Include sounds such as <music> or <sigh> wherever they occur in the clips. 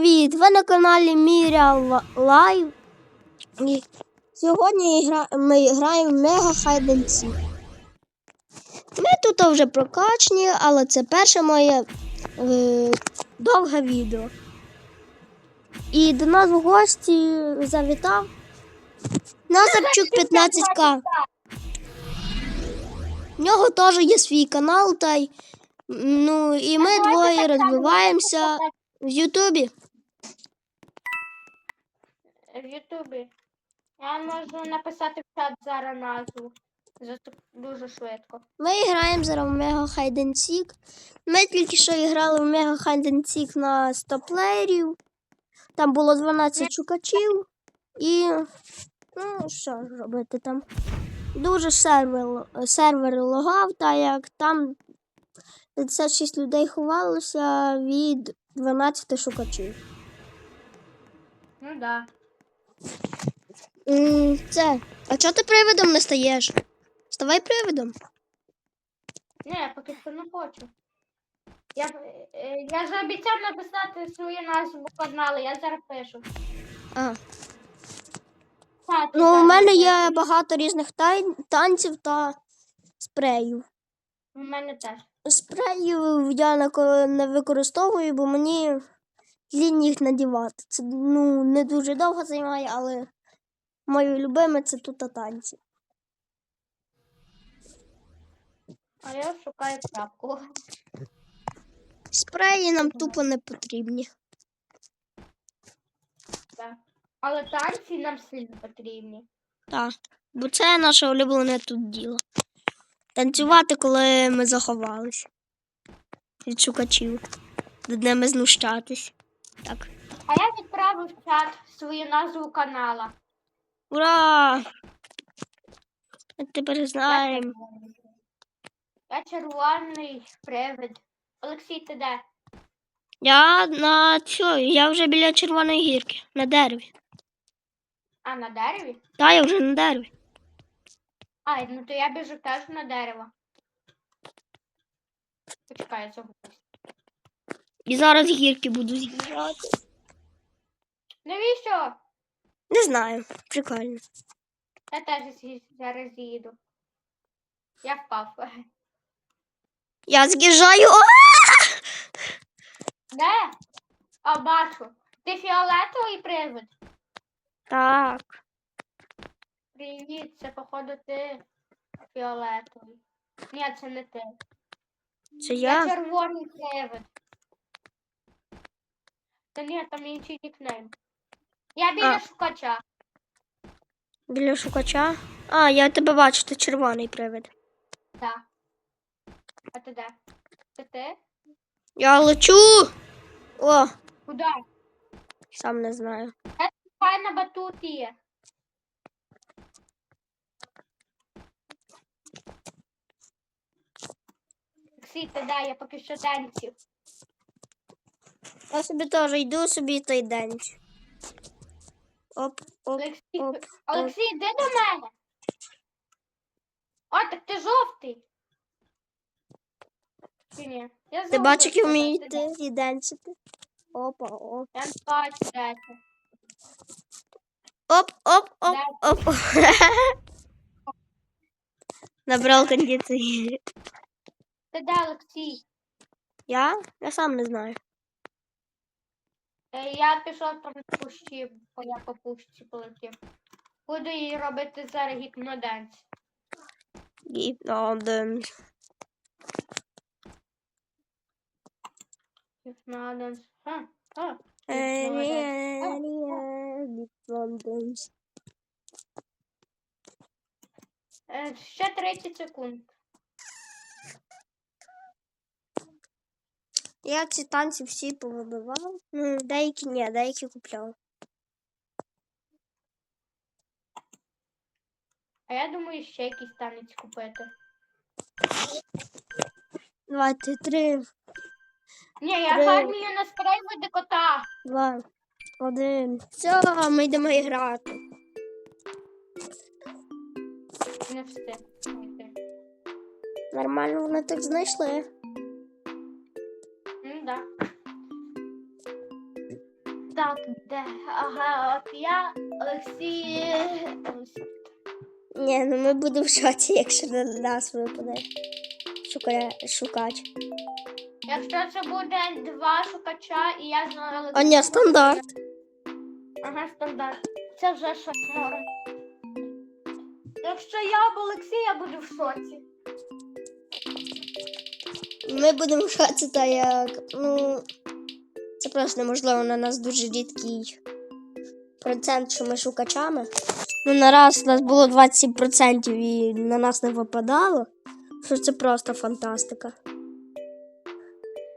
Привіт! Ви на каналі Міря Лайв. І сьогодні ми граємо в Мега Хайден Ми тут вже прокачні, але це перше моє е, довге відео. І до нас в гості завітав Назарчук 15К. В нього теж є свій канал, та й ну і ми двоє розвиваємося в Ютубі. В Ютубі. Я можу написати в чат зараз назву. Дуже швидко. Ми граємо зараз в Мега Хайден Сік. Ми тільки що грали в Мега Хайден Сік на 100 плеєрів. Там було 12 шукачів. І ну, що робити там? Дуже сервер, сервер логав, та як там 56 людей ховалося від 12 шукачів. Ну да. Це. А чого ти привидом не стаєш? Ставай привидом. Я поки що не хочу. Я, е, я ж обіцяв написати свою назву каналу, я зараз пишу. А. Та, ти Ну, у мене є багато різних тай- танців та спреїв. У мене теж. Спреїв я не, не використовую, бо мені лінь їх надівати. Це ну, не дуже довго займає, але моє любиме це тут танці. А я шукаю крапку. Спреї нам тупо не потрібні. Так. Але танці нам сильно потрібні. Так. Бо це наше улюблене тут діло. Танцювати, коли ми заховались. Від шукачів. Над ними знущатись. Так. А я відправив в чат свою назву канала. Ура! Ми тепер Я знаємо. Я червоний привид. Олексій, ти де? Я на цьо, я вже біля червоної гірки, на дереві. А, на дереві? Та я вже на дереві. А, ну то я біжу теж на дерево. Почекай, я загубився. І зараз гірки буду з'їжджати. Навіщо? Не знаю, прикольно. Я теж зараз їду. Я впав. Я з'їжджаю. Де? А, бачу. Ти фіолетовий привид? Так. Привіт, це походу ти фіолетовий. Ні, це не ти. Це Я я. червоний привид. Та ні, там інший нікнейм. Я біля А. шукача. Біля шукача. А, я тебе бачу, ти червоний привид. Так. А ти де? Це ти? Я лечу. О, Куди? сам не знаю. Хай на батуті є. Олексій, ти де? Я поки що танців. Я собі теж йду собі той день. Оп, оп. Олексій, оп, Олексій, йди до мене. О, так ти жовтий. Чи ні? Я Ти бачиш, як я вмію йти і денчити. Опа, оп. Я бачу, де. Оп, оп, оп, оп. <laughs> Набрал кондиции. Ти де, Олексій? Я? Я сам не знаю. Е, Я пішов в кущі, бо я по пущі полетів. Буду їй робити зараз гіпноденс. Гіпноден. Гіпноденс. А, а. Е, Гіпноденс. Гіпноден. Е, Ще 30 секунд. Я ці танці всі повибивав. Ну, деякі ні, деякі купляв. А я думаю, ще якийсь танець купити. Давайте, три, Ні, я Три. фармію на спрей види кота. два, один. Все, ми йдемо грати. Не встиг. Нормально вони так знайшли. Де? Ага, от я Олексій. Олексій. Ні, ну ми будемо в шоці, якщо на нас випаде. Шукає, шукач. Якщо це буде два шукача, і я знаю Олексія. А ні, стандарт. Ага, стандарт. Це вже щось норм. Якщо я б Олексій, я буду в шоці. Ми будемо в шоці, та як. Ну. Просто неможливо на нас дуже рідкий процент, що ми шукачами. Ну, на раз у нас було 27% і на нас не випадало. Що це просто фантастика.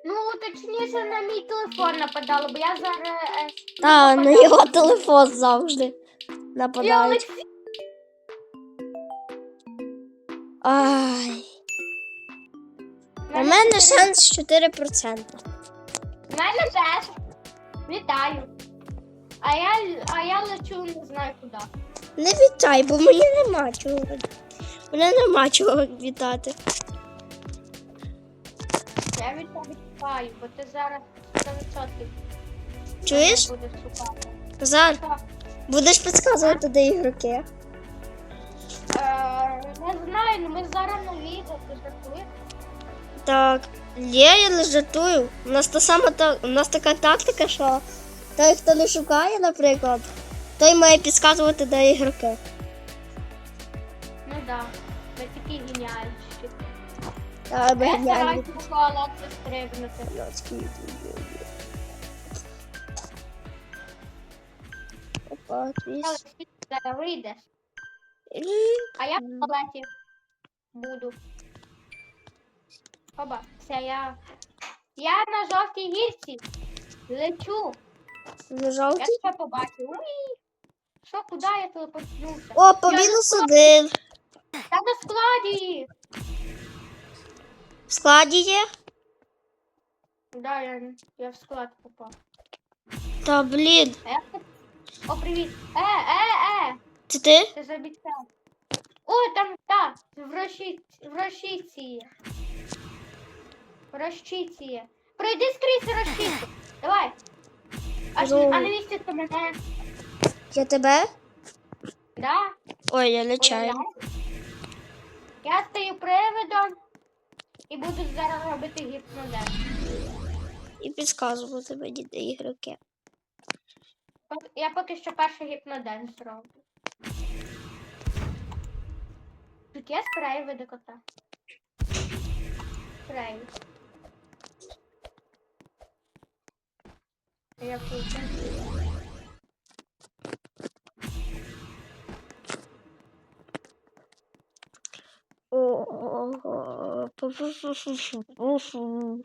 Ну, точніше, на мій телефон нападало, бо я зараз. е, Та, на його телефон завжди нападають. Ай. У мене шанс 4%. Мене теж. Вітаю. А я, а я лечу не знаю куди. Не вітай, бо мені нема чого. Мене нема чого вітати. Я від тебе чекаю, бо ти зараз 100% Чуєш? будеш шукати. Зар, Так. будеш підказувати, де ігроки? Е, не знаю, ну ми зараз на відео, ти жартуєш? Так, є, я не жартую. У нас та сама та у нас така тактика, що той, хто не шукає, наприклад, той має підказувати, де ігроки. Ну так. Да. Ми такі геніальщики. Та, ми Я геніальні. Опа, твіс. Ти зараз вийдеш. А я в туалеті буду. Оба, це я. Я на жовтій гірці. Лечу. Не Я жовтий? тебе побачив. Уй! Що, куди я телепортнувся? О, по на мінус один. Та на складі. В складі є? Да, я, я в склад попав. Та блін. А я... О, привіт. Е, е, е. Це ти? Ти забіцяв. Ой, там та, в Рощиці. В є. Рощиці. Пройди скрізь Рощицю. Давай. А, ж- а Добре. на ти мене. Я тебе? Да? Ой, я лечаю. Я стою привидом і буду зараз робити гіпнодез. І підказувати мені, де ігроки. Я поки що перший гіпноден зроблю. Тут є спрей види кота. Спрей. Я. Пу-пу-пу-пу-пу-пу.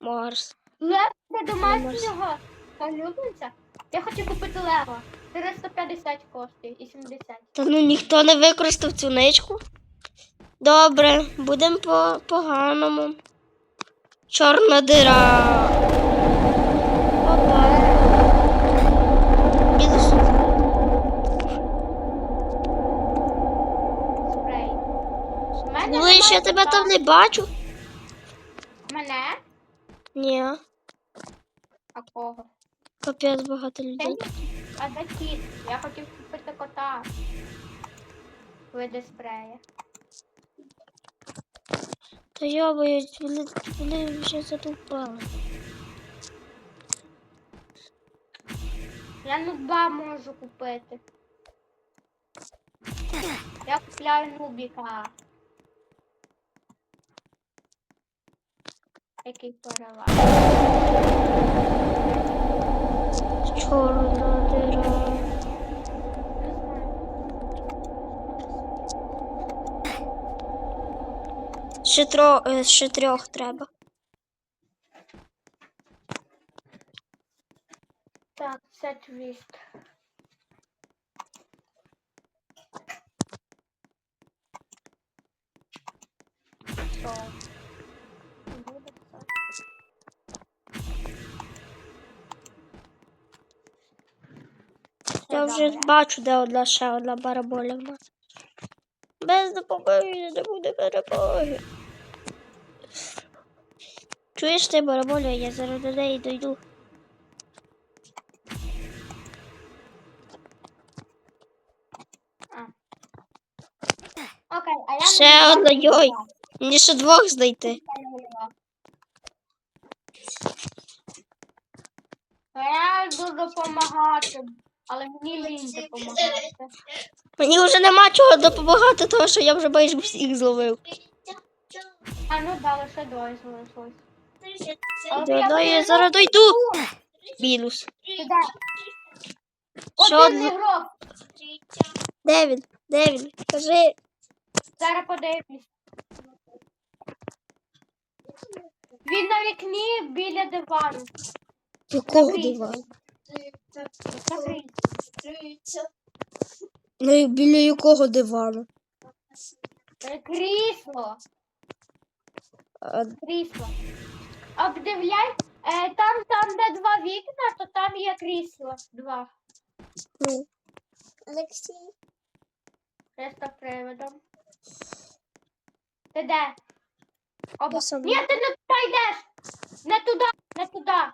Марс. Лев для домашнього улюбленця. Я хочу купити лева. 350 коштує і 70. Та ну ніхто не використав цю ничку. Добре, будемо по поганому. Чорна дира. Опа. Мінус. Спрей. У мене Ближче, я тебе там не бачу. Мене? Ні, А кого? капець багато людей. А де кіт? Я хотів купити кота. Види спрея. Та йобаю, вони, вони вже задовбали. Я нуба можу купити. Я купляю нубіка. Який переваг. Чорна дира. Ще, тро, е, ще трьох треба. Так, це твіст. Що? Я вже бачу, де одна ще одна бараболя в нас. Без допомоги не буде перемоги. Чуєш ти бараболя, я зараз до неї дойду. Окей, а я Ще одна, йой. Мені ще двох знайти. Я йду допомагати але мені лінь допомагати. Мені вже нема чого допомагати, тому що я вже майже всіх зловив. А ну да, лише двоє залишилось. Да, я да, я зараз дойду. Мінус. Ще Один одне. ігрок. Де він? Де він? Кажи. Зараз подивлюсь. Він на вікні біля дивану. Якого дивану? Ну і біля якого дивану? Е, Крісло. А, Крісло. Обдивляй. Е, там, там, де два вікна, то там є крісло. Два. ну, Олексій, Просто приводом. Ти де? Я сам. Ні, ти не туди йдеш! Не туди, не туди.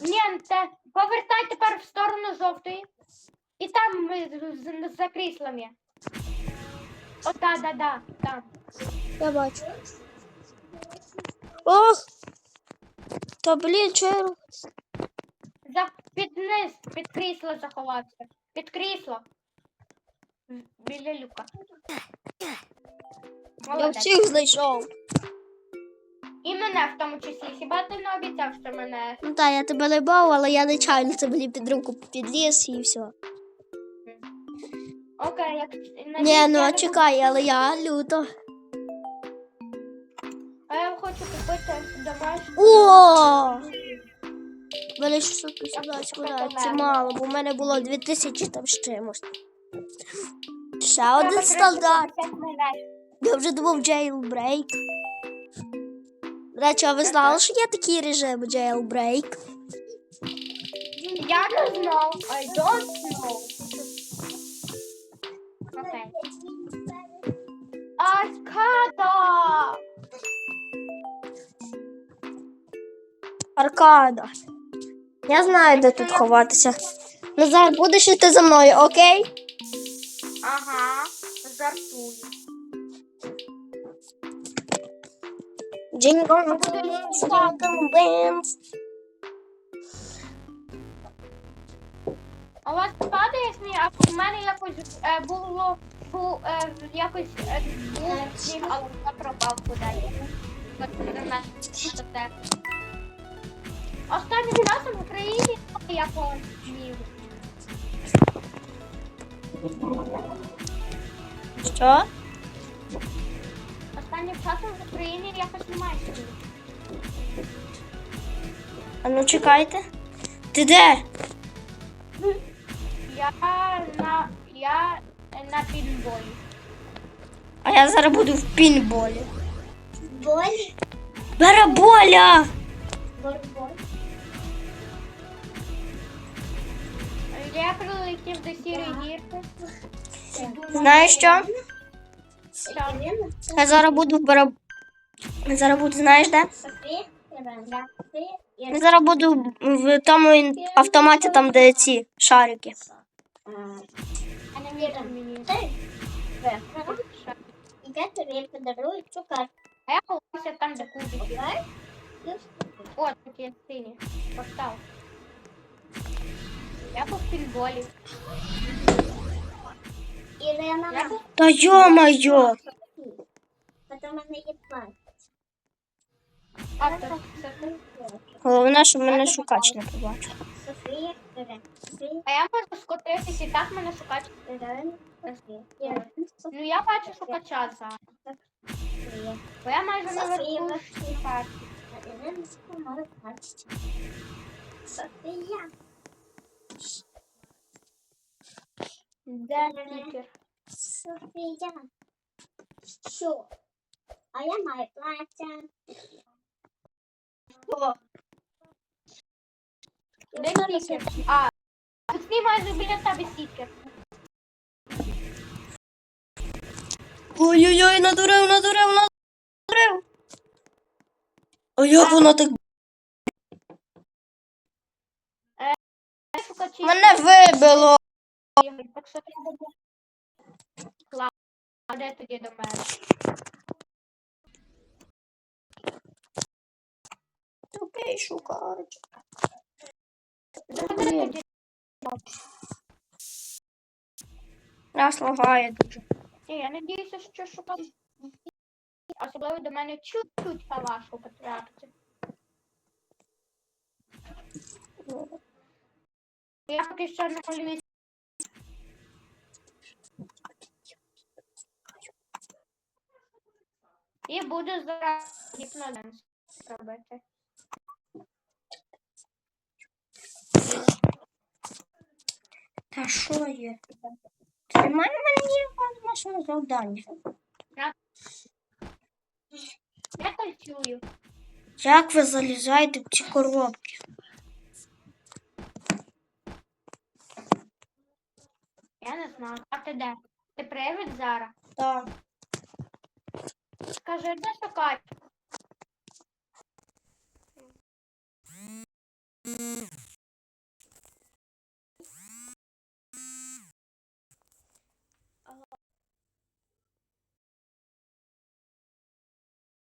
Ні, те, повертай тепер в сторону жовтої. І там ми з- з- за кріслом є. О, да, да, да, там. я бачу. Ох! Та блін, що я роблю? За, під низ, під крісло заховався. Під крісло. В- Біля люка. Я Молодець. всіх знайшов. І мене в тому числі. Хіба ти не обіцяв, що мене. Ну так, я тебе не бав, але я нечайно мені під руку підліз і все. Окей, як Ні, ну а чекай, але я люто. А я хочу купити домашню. О! У мене 618 це мало, бо в мене було 2000 там з чимось. Ще один стандарт. Я вже думав jailbreak. До речі, а ви знали, що є такий режим jailbreak? Я не знав. I don't know. Аркада. Я знаю, де тут ховатися. Назар, будеш йти за мною, окей? Ага, жартую. Jingle bells, jingle bells. А у вас падає сніг, а в мене якось е, було бу, е, якось е, був сніг, але я пропав куди. От на мене те. Останнім часом в Україні якогось снігу. Що? Останнім часом в Україні якось немає снігу. А ну чекайте. Ти де? Я на я на пінболі. А я зараз буду в пінболі. боль, Бараболя! боль, Я прилетів до сірої гірки. Знаєш що? Я зараз буду в бараб... Я зараз буду, знаєш де? Я зараз буду в тому автоматі, там, де ці шарики. Я тобі подарую цукар. А я ховався там, де кубики. О, тут є сині. Постав. Я в пінболі. Я Ірина, був Та йо-моє! Потім мене є план. а, то це ти. Головне, щоб мене шукач не побачив. Софія, Ірина, Софія, А я можу скотитись і так мене шукати. Ірина, Софія, Ірина, Ну я бачу шукача зараз. Софія. Бо я майже на Софія. Ірина, Софія. Софія. Де стікер? Софія. Що? А я маю плаття. Де стікер? А, тут ні майже біля тебе стікер. Ой-ой-ой, надурив, надурив, надурив. А як воно так мене вибило? Так що треба Ходи тоді до мене. Окей, шукач. Нас лагає дуже. Ні, я надіюся, що шукав. Особливо до мене чуть-чуть важко потрапити. Я поки що на полі. І буду зараз гіпноденс робити. Та що є? В мене ніякого домашнього завдання. Я танцюю. Як ви залізаєте в ці коробки? ти де? Ти привид зараз? Так. Скажи, де така?